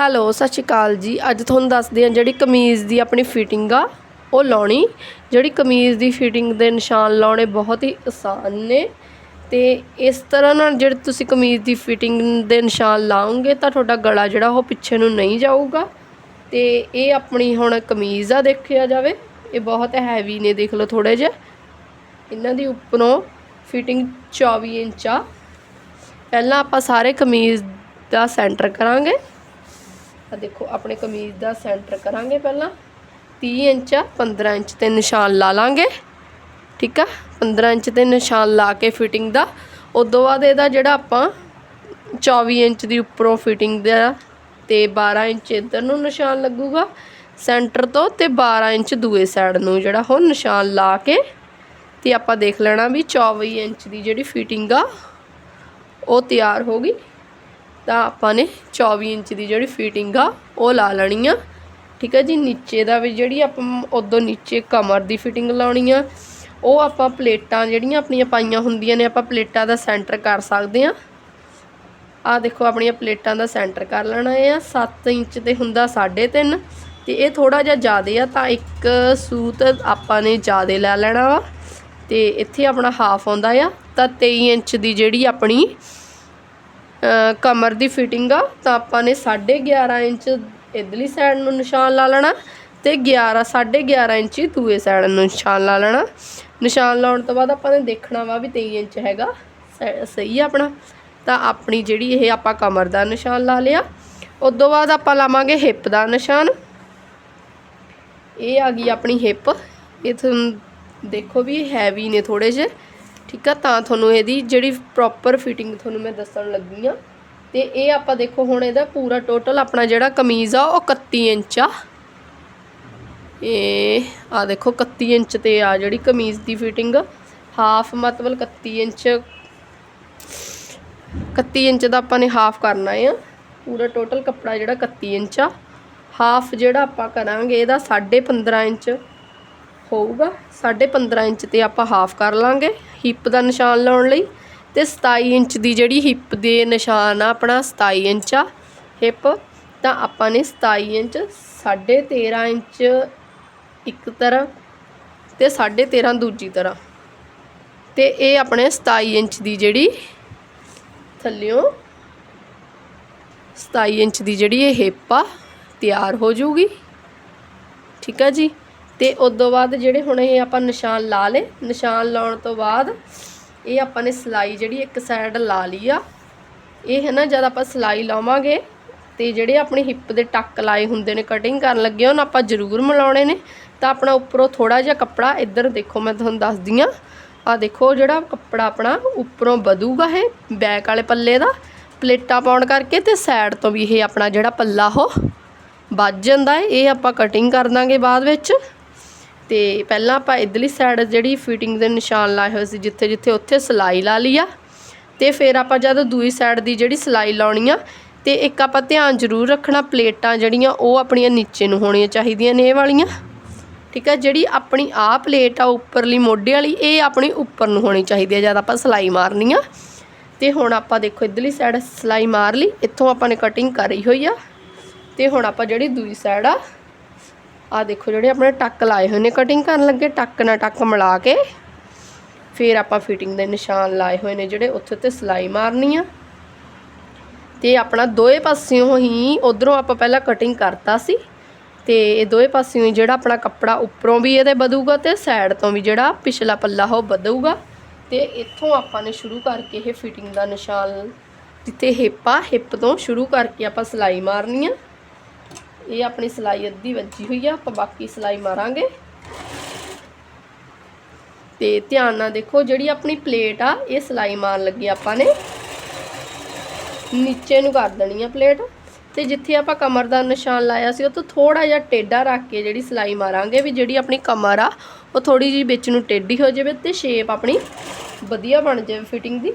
Hello, ਸਤਿ ਸ਼੍ਰੀ ਅਕਾਲ ਜੀ। ਅੱਜ ਤੁਹਾਨੂੰ ਦੱਸਦੇ ਹਾਂ ਜਿਹੜੀ ਕਮੀਜ਼ ਦੀ ਆਪਣੀ ਫਿਟਿੰਗ ਆ, ਉਹ ਲਾਉਣੀ। ਜਿਹੜੀ ਕਮੀਜ਼ ਦੀ ਫਿਟਿੰਗ ਦੇ ਨਿਸ਼ਾਨ ਲਾਉਣੇ ਬਹੁਤ ਹੀ ਆਸਾਨ ਨੇ। ਤੇ ਇਸ ਤਰ੍ਹਾਂ ਨਾਲ ਜਿਹੜੇ ਤੁਸੀਂ ਕਮੀਜ਼ ਦੀ ਫਿਟਿੰਗ ਦੇ ਨਿਸ਼ਾਨ ਲਾਉਂਗੇ ਤਾਂ ਤੁਹਾਡਾ ਗਲਾ ਜਿਹੜਾ, ਉਹ ਪਿੱਛੇ ਨੂੰ ਨਹੀਂ ਜਾਊਗਾ। ਤੇ ਇਹ ਆਪਣੀ ਹੁਣ ਕਮੀਜ਼ ਆ, ਦੇਖਿਆ ਜਾਵੇ। ਇਹ ਬਹੁਤ ਹੈਵੀ ਨੇ, ਦੇਖ ਲਓ ਥੋੜੇ ਜਿਹੇ। ਇਹਨਾਂ ਦੀ ਉੱਪਰੋਂ ਫਿਟਿੰਗ 24 ਇੰਚ ਆ। ਪਹਿਲਾਂ ਆਪਾਂ ਸਾਰੇ ਕਮੀਜ਼ ਦਾ ਸੈਂਟਰ ਕਰਾਂਗੇ। ਆ ਦੇਖੋ, ਆਪਣੇ ਕਮੀਜ਼ ਦਾ ਸੈਂਟਰ ਕਰਾਂਗੇ ਪਹਿਲਾਂ। 30 ਇੰਚ ਆ 15 ਇੰਚ ਤੇ ਨਿਸ਼ਾਨ ਲਾ ਲਾਂਗੇ। ਠੀਕ ਆ? 15 ਇੰਚ ਤੇ ਨਿਸ਼ਾਨ ਲਾ ਕੇ ਫਿਟਿੰਗ ਦਾ। ਉਦੋਂ ਬਾਅਦ ਇਹਦਾ ਜਿਹੜਾ ਆਪਾਂ 24 ਇੰਚ ਦੀ ਉੱਪਰੋਂ ਫਿਟਿੰਗ ਦਾ ਤੇ 12 ਇੰਚ ਇੱਧਰ ਨੂੰ ਨਿਸ਼ਾਨ ਲੱਗੂਗਾ। ਸੈਂਟਰ ਤੋਂ ਤੇ 12 ਇੰਚ ਦੂਏ ਸਾਈਡ ਨੂੰ ਜਿਹੜਾ ਉਹ ਨਿਸ਼ਾਨ ਲਾ ਕੇ ਤੇ ਆਪਾਂ ਦੇਖ ਲੈਣਾ ਵੀ 24 ਇੰਚ ਦੀ ਜਿਹੜੀ ਫਿਟਿੰਗ ਆ, ਉਹ ਤਿਆਰ ਹੋ ਗਈ। ਤਾਂ ਆਪਾਂ ਨੇ 24 ਇੰਚ ਦੀ ਜਿਹੜੀ ਫਿਟਿੰਗ ਆ, ਉਹ ਲਾ ਲੈਣੀ ਆ। ਠੀਕ ਹੈ ਜੀ, ਨੀਚੇ ਦਾ ਵੀ ਜਿਹੜੀ ਆਪਾਂ ਉਦੋਂ ਨੀਚੇ ਕਮਰ ਦੀ ਫਿਟਿੰਗ ਲਾਉਣੀ ਆ, ਉਹ ਆਪਾਂ ਪਲੇਟਾਂ ਜਿਹੜੀਆਂ ਆਪਣੀਆਂ ਪਾਈਆਂ ਹੁੰਦੀਆਂ ਨੇ, ਆਪਾਂ ਪਲੇਟਾਂ ਦਾ ਸੈਂਟਰ ਕਰ ਸਕਦੇ ਆ। ਆ ਦੇਖੋ, ਆਪਣੀਆਂ ਪਲੇਟਾਂ ਦਾ ਸੈਂਟਰ ਕਰ ਲੈਣਾ ਆ। 7 ਇੰਚ ਤੇ ਹੁੰਦਾ 3.5 ਤੇ ਇਹ ਥੋੜਾ ਜਿਹਾ ਜ਼ਿਆਦਾ ਆ, ਤਾਂ ਇੱਕ ਸੂਤ ਆਪਾਂ ਨੇ ਜ਼ਿਆਦਾ ਲੈ ਲੈਣਾ ਵਾ। ਤੇ ਇੱਥੇ ਆਪਣਾ ਹਾਫ ਆਉਂਦਾ ਆ। ਤਾਂ 23 ਇੰਚ ਦੀ ਜਿਹੜੀ ਆਪਣੀ ਕਮਰ ਦੀ ਫਿਟਿੰਗ ਆ, ਤਾਂ ਆਪਾਂ ਨੇ 11.5 ਇੰਚ ਇਧਰਲੀ ਸਾਈਡ ਨੂੰ ਨਿਸ਼ਾਨ ਲਾ ਲੈਣਾ ਤੇ 11 11.5 ਇੰਚ ਦੂਏ ਸਾਈਡ ਨੂੰ ਨਿਸ਼ਾਨ ਲਾ ਲੈਣਾ। ਨਿਸ਼ਾਨ ਲਾਉਣ ਤੋਂ ਬਾਅਦ ਆਪਾਂ ਨੇ ਦੇਖਣਾ ਵਾ ਵੀ 23 ਇੰਚ ਹੈਗਾ ਸਹੀ ਆ ਆਪਣਾ। ਤਾਂ ਆਪਣੀ ਜਿਹੜੀ ਇਹ ਆਪਾਂ ਕਮਰ ਦਾ ਨਿਸ਼ਾਨ ਲਾ ਲਿਆ। ਉਸ ਤੋਂ ਬਾਅਦ ਆਪਾਂ ਲਾਵਾਂਗੇ ਹਿੱਪ ਦਾ ਨਿਸ਼ਾਨ। ਇਹ ਆ ਗਈ ਆਪਣੀ ਹਿੱਪ ਇਹ ਤੁਹਾਨੂੰ ਦੇਖੋ ਵੀ ਹੈਵੀ ਨੇ ਥੋੜੇ ਜਿਹੇ। ਠੀਕ ਆ, ਤਾਂ ਤੁਹਾਨੂੰ ਇਹਦੀ ਜਿਹੜੀ ਪ੍ਰੋਪਰ ਫਿਟਿੰਗ ਤੁਹਾਨੂੰ ਮੈਂ ਦੱਸਣ ਲੱਗੀ ਆ। ਤੇ ਇਹ ਆਪਾਂ ਦੇਖੋ ਹੁਣ ਇਹਦਾ ਪੂਰਾ ਟੋਟਲ ਆਪਣਾ ਜਿਹੜਾ ਕਮੀਜ਼ ਆ, ਉਹ 31 ਇੰਚ ਆ। ਇਹ ਆ ਦੇਖੋ 31 ਇੰਚ ਤੇ ਆ ਜਿਹੜੀ ਕਮੀਜ਼ ਦੀ ਫਿਟਿੰਗ ਹਾਫ ਮਤਲਬ 31 ਇੰਚ 31 ਇੰਚ ਦਾ ਆਪਾਂ ਨੇ ਹਾਫ ਕਰਨਾ ਆ। ਪੂਰਾ ਟੋਟਲ ਕੱਪੜਾ ਜਿਹੜਾ 31 ਇੰਚ ਆ। ਹਾਫ ਜਿਹੜਾ ਆਪਾਂ ਕਰਾਂਗੇ, ਇਹਦਾ 15.5 ਇੰਚ। ਹੋਊਗਾ। 15.5 ਇੰਚ ਤੇ ਆਪਾਂ ਹਾਫ ਕਰ ਲਾਂਗੇ ਹਿੱਪ ਦਾ ਨਿਸ਼ਾਨ ਲਾਉਣ ਲਈ ਤੇ 27 ਇੰਚ ਦੀ ਜਿਹੜੀ ਹਿੱਪ ਦੇ ਨਿਸ਼ਾਨ ਆ, ਆਪਣਾ 27 ਇੰਚ ਆ ਹਿੱਪ ਤਾਂ ਆਪਾਂ ਨੇ 27 ਇੰਚ 13.5 ਇੰਚ ਇੱਕ ਤਰ੍ਹਾਂ ਤੇ 13.5 ਦੂਜੀ ਤਰ੍ਹਾਂ। ਤੇ ਇਹ ਆਪਣੇ 27 ਇੰਚ ਦੀ ਜਿਹੜੀ ਥੱਲਿਓਂ 27 ਇੰਚ ਦੀ ਜਿਹੜੀ ਇਹ ਹਿੱਪ ਆ, ਤਿਆਰ ਹੋ ਜੂਗੀ। ਠੀਕ ਆ ਜੀ? ਤੇ ਉਸ ਤੋਂ ਬਾਅਦ ਜਿਹੜੇ ਹੁਣ ਇਹ ਆਪਾਂ ਨਿਸ਼ਾਨ ਲਾ ਲੇ ਨਿਸ਼ਾਨ ਲਾਉਣ ਤੋਂ ਬਾਅਦ ਇਹ ਆਪਾਂ ਨੇ ਸਲਾਈ ਜਿਹੜੀ ਇੱਕ ਸਾਈਡ ਲਾ ਲਈ ਆ। ਇਹ ਹੈ ਨਾ, ਜਦ ਆਪਾਂ ਸਲਾਈ ਲਾਵਾਂਗੇ ਤੇ ਜਿਹੜੇ ਆਪਣੇ ਹਿੱਪ ਦੇ ਟੱਕ ਲਾਏ ਹੁੰਦੇ ਨੇ ਕਟਿੰਗ ਕਰਨ ਲੱਗੇ ਉਹਨਾਂ ਆਪਾਂ ਜ਼ਰੂਰ ਮਿਲਾਉਣੇ ਨੇ। ਤਾਂ ਆਪਣਾ ਉੱਪਰੋਂ ਥੋੜਾ ਜਿਹਾ ਕੱਪੜਾ ਇੱਧਰ ਦੇਖੋ, ਮੈਂ ਤੁਹਾਨੂੰ ਦੱਸਦੀ ਆ ਆ ਦੇਖੋ ਜਿਹੜਾ ਕੱਪੜਾ ਆਪਣਾ ਉੱਪਰੋਂ ਵਧੂਗਾ ਇਹ ਬੈਕ ਵਾਲੇ ਪੱਲੇ ਦਾ। ਪਲੇਟਾਂ ਪਾਉਣ ਕਰਕੇ ਤੇ ਸਾਈਡ ਤੋਂ ਵੀ ਇਹ ਆਪਣਾ ਜਿਹੜਾ ਪੱਲਾ ਉਹ ਵੱਜ ਜਾਂਦਾ ਹੈ। ਇਹ ਆਪਾਂ ਕਟਿੰਗ ਕਰ ਦਾਂਗੇ ਬਾਅਦ ਵਿੱਚ। ਤੇ ਪਹਿਲਾਂ ਆਪਾਂ ਇਧਰਲੀ ਸਾਈਡ ਜਿਹੜੀ ਫਿਟਿੰਗ ਦੇ ਨਿਸ਼ਾਨ ਲਾਏ ਹੋਏ ਸੀ, ਜਿੱਥੇ ਜਿੱਥੇ ਉੱਥੇ ਸਲਾਈ ਲਾ ਲਈ ਆ। ਤੇ ਫਿਰ ਆਪਾਂ ਜਦ ਦੂਈ ਸਾਈਡ ਦੀ ਜਿਹੜੀ ਸਲਾਈ ਲਾਉਣੀ ਆ, ਤੇ ਇੱਕ ਆਪਾਂ ਧਿਆਨ ਜ਼ਰੂਰ ਰੱਖਣਾ ਪਲੇਟਾਂ ਜਿਹੜੀਆਂ, ਉਹ ਆਪਣੀਆਂ ਨੀਚੇ ਨੂੰ ਹੋਣੀਆਂ ਚਾਹੀਦੀਆਂ ਨੇ ਇਹ ਵਾਲੀਆਂ। ਠੀਕ ਹੈ ਜਿਹੜੀ ਆਪਣੀ ਆਹ ਪਲੇਟ ਆ ਉੱਪਰਲੀ ਮੋਢੇ ਵਾਲੀ, ਇਹ ਆਪਣੀ ਉੱਪਰ ਨੂੰ ਹੋਣੀ ਚਾਹੀਦੀ ਹੈ ਜਦ ਆਪਾਂ ਸਲਾਈ ਮਾਰਨੀ ਆ। ਤੇ ਹੁਣ ਆਪਾਂ ਦੇਖੋ ਇਧਰਲੀ ਸਾਈਡ ਸਲਾਈ ਮਾਰ ਲਈ, ਇੱਥੋਂ ਆਪਾਂ ਨੇ ਕਟਿੰਗ ਕਰੀ ਹੋਈ ਆ। ਤੇ ਹੁਣ ਆਪਾਂ ਜਿਹੜੀ ਦੂਜੀ ਸਾਈਡ ਆ ਆ ਦੇਖੋ ਜਿਹੜੇ ਆਪਣੇ ਟੱਕ ਲਾਏ ਹੋਏ ਨੇ ਕਟਿੰਗ ਕਰਨ ਲੱਗੇ ਟੱਕ ਨਾਲ ਟੱਕ ਮਿਲਾ ਕੇ ਫਿਰ ਆਪਾਂ ਫਿਟਿੰਗ ਦੇ ਨਿਸ਼ਾਨ ਲਾਏ ਹੋਏ ਨੇ ਜਿਹੜੇ ਉੱਥੇ ਤੇ ਸਲਾਈ ਮਾਰਨੀ ਆ। ਤੇ ਆਪਣਾ ਦੋਏ ਪਾਸਿਓਂ ਹੀ ਉਧਰੋਂ ਆਪਾਂ ਪਹਿਲਾਂ ਕਟਿੰਗ ਕਰਤਾ ਸੀ। ਤੇ ਇਹ ਦੋਏ ਪਾਸਿਓਂ ਹੀ ਜਿਹੜਾ ਆਪਣਾ ਕੱਪੜਾ ਉੱਪਰੋਂ ਵੀ ਇਹਦੇ ਵਧੂਗਾ ਤੇ ਸਾਈਡ ਤੋਂ ਵੀ ਜਿਹੜਾ ਪਿਛਲਾ ਪੱਲਾ ਉਹ ਵਧੂਗਾ। ਤੇ ਇੱਥੋਂ ਆਪਾਂ ਨੇ ਸ਼ੁਰੂ ਕਰਕੇ ਇਹ ਫਿਟਿੰਗ ਦਾ ਨਿਸ਼ਾਨ ਜਿੱਥੇ ਹਿੱਪ ਆ ਹਿੱਪ ਤੋਂ ਸ਼ੁਰੂ ਕਰਕੇ ਆਪਾਂ ਸਲਾਈ ਮਾਰਨੀ ਆ। ਇਹ ਆਪਣੀ ਸਲਾਈ ਅੱਧੀ ਵੱਜੀ ਹੋਈ ਆ, ਆਪਾਂ ਬਾਕੀ ਸਲਾਈ ਮਾਰਾਂਗੇ। ਤੇ ਧਿਆਨ ਨਾਲ ਦੇਖੋ, ਜਿਹੜੀ ਆਪਣੀ ਪਲੇਟ ਆ, ਇਹ ਸਲਾਈ ਮਾਰਨ ਲੱਗੀ ਆਪਾਂ ਨੇ। ਨੀਚੇ ਨੂੰ ਕਰ ਦੇਣੀ ਆ ਪਲੇਟ। ਤੇ ਜਿੱਥੇ ਆਪਾਂ ਕਮਰ ਦਾ ਨਿਸ਼ਾਨ ਲਾਇਆ ਸੀ, ਉਹ ਤੋਂ ਥੋੜਾ ਜਿਹਾ ਟੇਢਾ ਰੱਖ ਕੇ ਜਿਹੜੀ ਸਲਾਈ ਮਾਰਾਂਗੇ, ਵੀ ਜਿਹੜੀ ਆਪਣੀ ਕਮਰ ਆ, ਉਹ ਥੋੜੀ ਜਿਹੀ ਵਿੱਚ ਨੂੰ ਟੇਢੀ ਹੋ ਜਾਵੇ ਤੇ ਸ਼ੇਪ ਆਪਣੀ ਵਧੀਆ ਬਣ ਜਾਵੇ ਫਿਟਿੰਗ ਦੀ।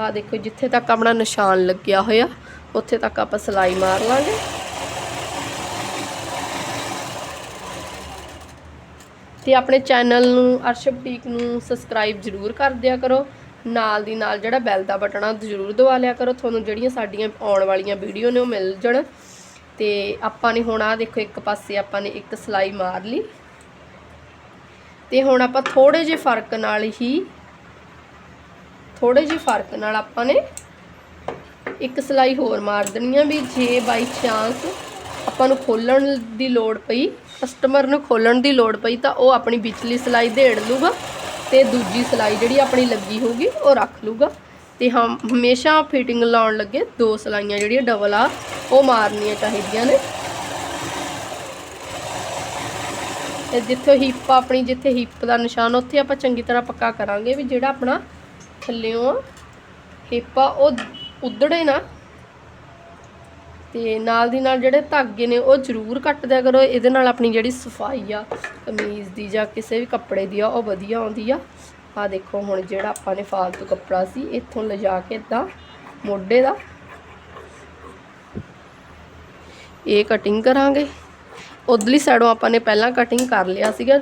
ਆ ਦੇਖੋ, ਜਿੱਥੇ ਤੱਕ ਆਪਣਾ ਨਿਸ਼ਾਨ ਲੱਗਿਆ ਹੋਇਆ, ਉੱਥੇ ਤੱਕ ਆਪਾਂ ਸਲਾਈ ਮਾਰ ਲਾਂਗੇ। ਤੇ ਆਪਣੇ ਚੈਨਲ ਨੂੰ ਅਰਸ਼ਬ ਬੁਟੀਕ ਨੂੰ ਸਬਸਕ੍ਰਾਈਬ ਜ਼ਰੂਰ ਕਰ ਦਿਆ ਕਰੋ। ਨਾਲ ਦੀ ਨਾਲ ਜਿਹੜਾ ਬੈਲ ਦਾ ਬਟਨ ਆ ਜ਼ਰੂਰ ਦਬਾ ਲਿਆ ਕਰੋ। ਤੁਹਾਨੂੰ ਜਿਹੜੀਆਂ ਸਾਡੀਆਂ ਆਉਣ ਵਾਲੀਆਂ ਵੀਡੀਓ ਨੇ, ਉਹ ਮਿਲ ਜਾਣ। ਤੇ ਆਪਾਂ ਨੇ ਹੁਣ ਆ ਦੇਖੋ, ਇੱਕ ਪਾਸੇ ਆਪਾਂ ਨੇ ਇੱਕ ਸਲਾਈ ਮਾਰ ਲਈ। ਤੇ ਹੁਣ ਆਪਾਂ ਥੋੜੇ ਜਿਹੇ ਫ਼ਰਕ ਨਾਲ ਹੀ ਥੋੜੇ ਜਿਹੇ ਫ਼ਰਕ ਨਾਲ ਆਪਾਂ ਨੇ ਇੱਕ ਸਲਾਈ ਹੋਰ ਮਾਰ ਦੇਣੀ ਆ ਵੀ ਜੇ ਬਾਈ ਚਾਂਸ ਆਪਾਂ ਨੂੰ ਖੋਲਣ ਦੀ ਲੋੜ ਪਈ ਕਸਟਮਰ ਨੂੰ ਖੋਲਣ ਦੀ ਲੋੜ ਪਈ ਤਾਂ ਉਹ ਆਪਣੀ ਵਿਚਲੀ ਸਲਾਈ ਦੇੜ ਲੂਗਾ ਤੇ ਦੂਜੀ ਸਲਾਈ ਜਿਹੜੀ ਆਪਣੀ ਲੱਗੀ ਹੋਊਗੀ ਉਹ ਰੱਖ ਲੂਗਾ। ਤੇ ਹਮ ਹਮੇਸ਼ਾ ਫਿਟਿੰਗ ਲਾਉਣ ਲੱਗੇ ਦੋ ਸਲਾਈਆਂ ਜਿਹੜੀਆਂ ਡਬਲ ਆ, ਉਹ ਮਾਰਨੀਆਂ ਚਾਹੀਦੀਆਂ ਨੇ। ਤੇ ਜਿੱਥੇ ਹਿੱਪ ਆਪਣੀ ਜਿੱਥੇ ਹਿੱਪ ਦਾ ਨਿਸ਼ਾਨ, ਉੱਥੇ ਆਪਾਂ ਚੰਗੀ ਤਰ੍ਹਾਂ ਪੱਕਾ ਕਰਾਂਗੇ ਵੀ ਜਿਹੜਾ ਆਪਣਾ ਥੱਲਿਓਂ ਹਿੱਪ ਆ, ਉਹ ਉਧੜੇ ਨਾ ਤੇ ਨਾਲ ਦੀ ਨਾਲ ਜਿਹੜੇ ਧਾਗੇ ਨੇ, ਉਹ ਜ਼ਰੂਰ ਕੱਟ ਦਿਆ ਕਰੋ। ਇਹਦੇ ਨਾਲ ਆਪਣੀ ਜਿਹੜੀ ਸਫ਼ਾਈ ਆ, ਕਮੀਜ਼ ਦੀ ਜਾਂ ਕਿਸੇ ਵੀ ਕੱਪੜੇ ਦੀ ਆ, ਉਹ ਵਧੀਆ ਆਉਂਦੀ ਆ। ਆ ਦੇਖੋ ਹੁਣ ਜਿਹੜਾ ਆਪਾਂ ਨੇ ਫਾਲਤੂ ਕੱਪੜਾ ਸੀ, ਇੱਥੋਂ ਲਿਜਾ ਕੇ ਇਦਾਂ ਮੋਢੇ ਦਾ। ਇਹ ਕਟਿੰਗ ਕਰਾਂਗੇ। ਉਧਰਲੀ ਸਾਈਡੋਂ ਆਪਾਂ ਨੇ ਪਹਿਲਾਂ ਕਟਿੰਗ ਕਰ ਲਿਆ ਸੀਗਾ।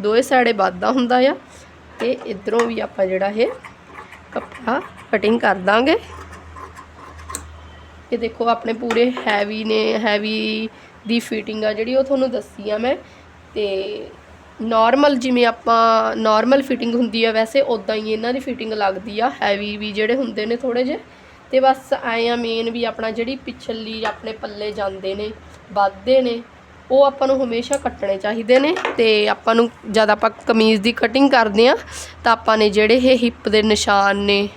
ਦੋਏ ਸਾਈਡੇ ਵੱਧਦਾ ਹੁੰਦਾ ਆ। ਤੇ ਇਧਰੋਂ ਵੀ ਆਪਾਂ ਜਿਹੜਾ ਇਹ ਕੱਪੜਾ ਕਟਿੰਗ ਕਰ ਦਾਂਗੇ। ਇਹ ਦੇਖੋ ਆਪਣੇ ਪੂਰੇ ਹੈਵੀ ਨੇ ਹੈਵੀ ਦੀ ਫਿਟਿੰਗ ਆ ਜਿਹੜੀ ਉਹ ਤੁਹਾਨੂੰ ਦੱਸੀ ਆ ਮੈਂ। ਤੇ ਨਾਰਮਲ ਜਿਵੇਂ ਆਪਾਂ ਨਾਰਮਲ ਫਿਟਿੰਗ ਹੁੰਦੀ ਆ, ਵੈਸੇ ਉਦਾਂ ਹੀ ਇਹਨਾਂ ਦੀ ਫਿਟਿੰਗ ਲੱਗਦੀ ਆ। ਹੈਵੀ ਵੀ ਜਿਹੜੇ ਹੁੰਦੇ ਨੇ ਥੋੜੇ ਜਿਹੇ। ਤੇ ਬਸ ਆਏ ਆ ਮੇਨ ਵੀ ਆਪਣਾ ਜਿਹੜੀ ਪਿਛਲੀ ਆਪਣੇ ਪੱਲੇ ਜਾਂਦੇ ਨੇ, ਵੱਧਦੇ ਨੇ, ਉਹ ਆਪਾਂ ਨੂੰ ਹਮੇਸ਼ਾ ਕੱਟਣੇ ਚਾਹੀਦੇ ਨੇ। ਤੇ ਆਪਾਂ ਨੂੰ ਜਦ ਆਪਾਂ ਕਮੀਜ਼ ਦੀ ਕਟਿੰਗ ਕਰਦੇ ਆ, ਤਾਂ ਆਪਾਂ ਨੇ ਜਿਹੜੇ ਇਹ ਹਿੱਪ ਦੇ ਨਿਸ਼ਾਨ ਨੇ,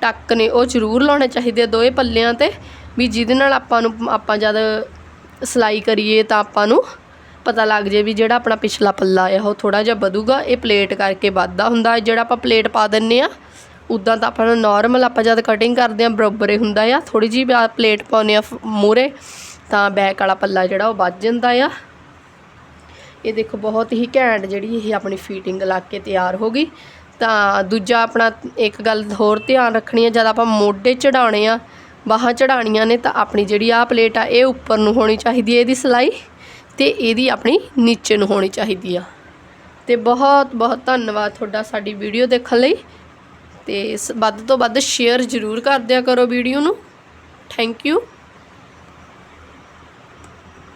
ਟੱਕ ਨੇ, ਉਹ ਜ਼ਰੂਰ ਲਾਉਣੇ ਚਾਹੀਦੇ ਆ ਦੋਏ ਪੱਲਿਆਂ ਤੇ। ਵੀ ਜਿਹਦੇ ਨਾਲ ਆਪਾਂ ਨੂੰ, ਆਪਾਂ ਜਦ ਸਿਲਾਈ ਕਰੀਏ ਤਾਂ ਆਪਾਂ ਨੂੰ ਪਤਾ ਲੱਗ ਜੇ ਵੀ ਜਿਹੜਾ ਆਪਣਾ ਪਿਛਲਾ ਪੱਲਾ ਆ, ਉਹ ਥੋੜਾ ਜਿਹਾ ਵਧੂਗਾ, ਇਹ ਪਲੇਟ ਕਰਕੇ ਵੱਧਦਾ ਹੁੰਦਾ। ਜਿਹੜਾ ਆਪਾਂ ਪਲੇਟ ਪਾ ਦਿੰਨੇ ਆ, ਉਦਾਂ ਤਾਂ ਆਪਾਂ ਨੂੰ ਨਾਰਮਲ ਆਪਾਂ ਜਦ ਕਟਿੰਗ ਕਰਦੇ ਆ ਬਰਾਬਰ ਹੀ ਹੁੰਦਾ ਆ। ਥੋੜੀ ਜਿਹੀ ਪਲੇਟ ਪਾਉਨੇ ਆ ਮੂਰੇ ਤਾਂ ਬੈਕ ਵਾਲਾ ਪੱਲਾ ਜਿਹੜਾ ਉਹ ਵੱਧ ਜਾਂਦਾ ਆ। ਇਹ ਦੇਖੋ ਬਹੁਤ ਹੀ ਘੈਂਟ ਜਿਹੜੀ ਇਹ ਆਪਣੀ ਫੀਟਿੰਗ ਲਾ ਕੇ ਤਿਆਰ ਹੋ ਗਈ। ਤਾਂ ਦੂਜਾ ਆਪਣਾ ਇੱਕ ਗੱਲ ਹੋਰ ਧਿਆਨ ਰੱਖਣੀ ਆ, ਜਦ ਆਪਾਂ ਮੋਢੇ ਚੜਾਉਣੇ ਆ ਬਾਹਾਂ ਚੜਾਉਣੀਆਂ ਨੇ ਤਾਂ ਆਪਣੀ ਜਿਹੜੀ ਆ ਪਲੇਟ ਆ, ਇਹ ਉੱਪਰ ਨੂੰ ਹੋਣੀ ਚਾਹੀਦੀ ਹੈ ਇਹਦੀ ਸਿਲਾਈ ਤੇ ਇਹਦੀ ਆਪਣੀ ਨੀਚੇ ਨੂੰ ਹੋਣੀ ਚਾਹੀਦੀ ਆ। ਤੇ ਬਹੁਤ ਬਹੁਤ ਧੰਨਵਾਦ ਤੁਹਾਡਾ ਸਾਡੀ ਵੀਡੀਓ ਦੇਖਣ ਲਈ ਤੇ ਸ- ਵੱਧ ਤੋਂ ਵੱਧ ਸ਼ੇਅਰ ਜ਼ਰੂਰ ਕਰ ਦਿਆ ਕਰੋ ਵੀਡੀਓ ਨੂੰ। Thank you